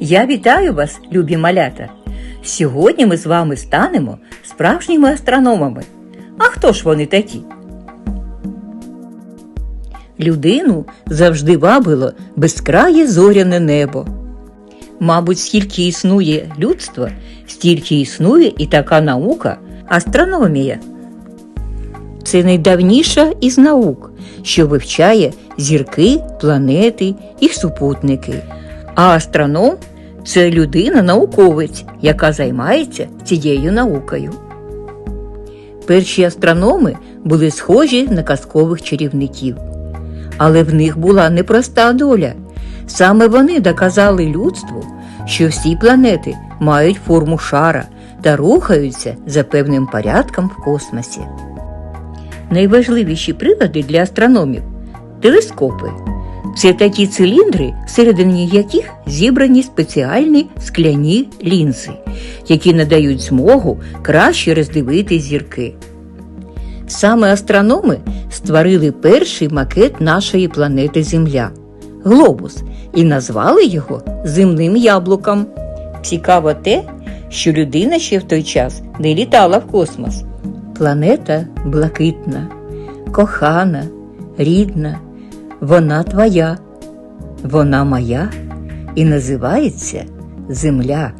Я вітаю вас, любі малята. Сьогодні ми з вами станемо справжніми астрономами. А хто ж вони такі? Людину завжди вабило безкрає зоряне небо. Мабуть, скільки існує людство, стільки існує і така наука астрономія. Це найдавніша із наук, що вивчає зірки, планети, їх супутники. А астроном це людина-науковець, яка займається цією наукою. Перші астрономи були схожі на казкових чарівників, але в них була непроста доля. Саме вони доказали людству, що всі планети мають форму шара та рухаються за певним порядком в космосі. Найважливіші прилади для астрономів телескопи. Це такі циліндри, всередині яких зібрані спеціальні скляні лінзи, які надають змогу краще роздивити зірки. Саме астрономи створили перший макет нашої планети Земля глобус і назвали його земним яблуком. Цікаво те, що людина ще в той час не літала в космос. Планета блакитна, кохана, рідна, вона твоя, вона моя і називається Земля.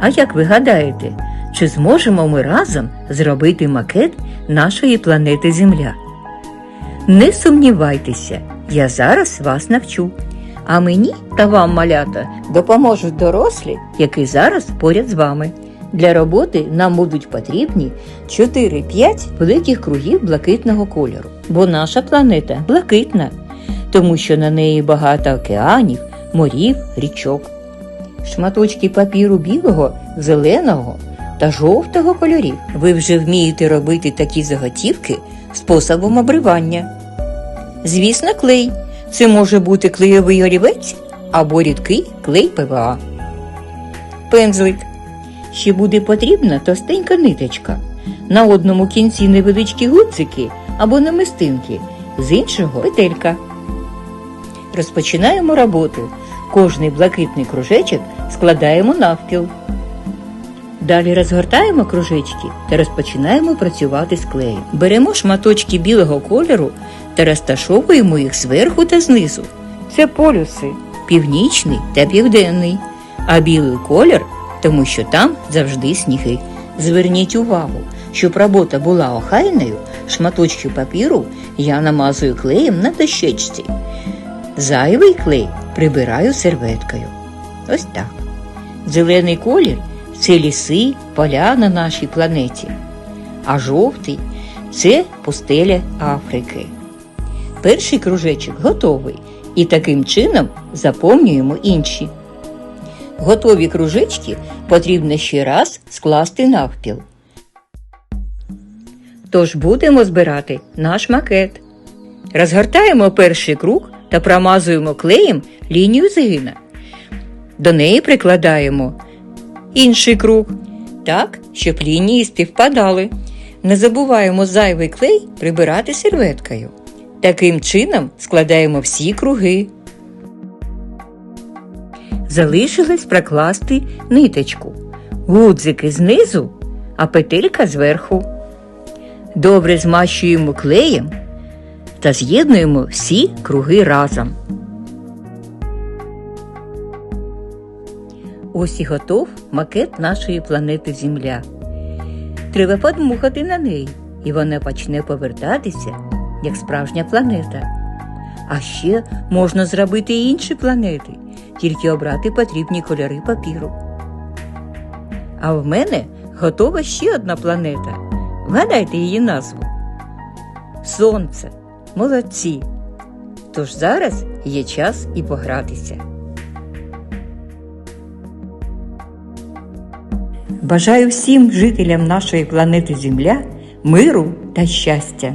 А як ви гадаєте, чи зможемо ми разом зробити макет нашої планети Земля? Не сумнівайтеся, я зараз вас навчу. А мені та вам, малята, допоможуть дорослі, які зараз поряд з вами. Для роботи нам будуть потрібні 4-5 великих кругів блакитного кольору, бо наша планета блакитна, тому що на неї багато океанів, морів, річок. Шматочки папіру білого, зеленого та жовтого кольорів. Ви вже вмієте робити такі заготівки способом обривання. Звісно, клей. Це може бути клейовий олівець або рідкий клей ПВА. Пензлик. Ще буде потрібна товстенька ниточка. На одному кінці невеличкі гудзики або намистинки, з іншого петелька. Розпочинаємо роботу. Кожний блакитний кружечок складаємо навпіл. Далі розгортаємо кружечки та розпочинаємо працювати з клеєм. Беремо шматочки білого кольору та розташовуємо їх зверху та знизу. Це полюси північний та південний, а білий колір, тому що там завжди сніги. Зверніть увагу, щоб робота була охайною, шматочки папіру я намазую клеєм на дощечці. Зайвий клей прибираю серветкою. Ось так. Зелений колір це ліси, поля на нашій планеті, а жовтий це пустеля Африки. Перший кружечок готовий, і таким чином заповнюємо інші. Готові кружечки потрібно ще раз скласти навпіл. Тож будемо збирати наш макет. Розгортаємо перший круг та промазуємо клеєм лінію згина. До неї прикладаємо інший круг, так, щоб лінії співпадали. Не забуваємо зайвий клей прибирати серветкою. Таким чином складаємо всі круги. Залишилось прокласти ниточку, гудзики знизу, а петелька зверху. Добре змащуємо клеєм та з'єднуємо всі круги разом. Ось і готов макет нашої планети Земля. Треба подмухати на неї, і вона почне повертатися, як справжня планета. А ще можна зробити інші планети, тільки обрати потрібні кольори папіру. А в мене готова ще одна планета. Вгадайте її назву. Сонце. Молодці. Тож зараз є час і погратися. Бажаю всім жителям нашої планети Земля миру та щастя.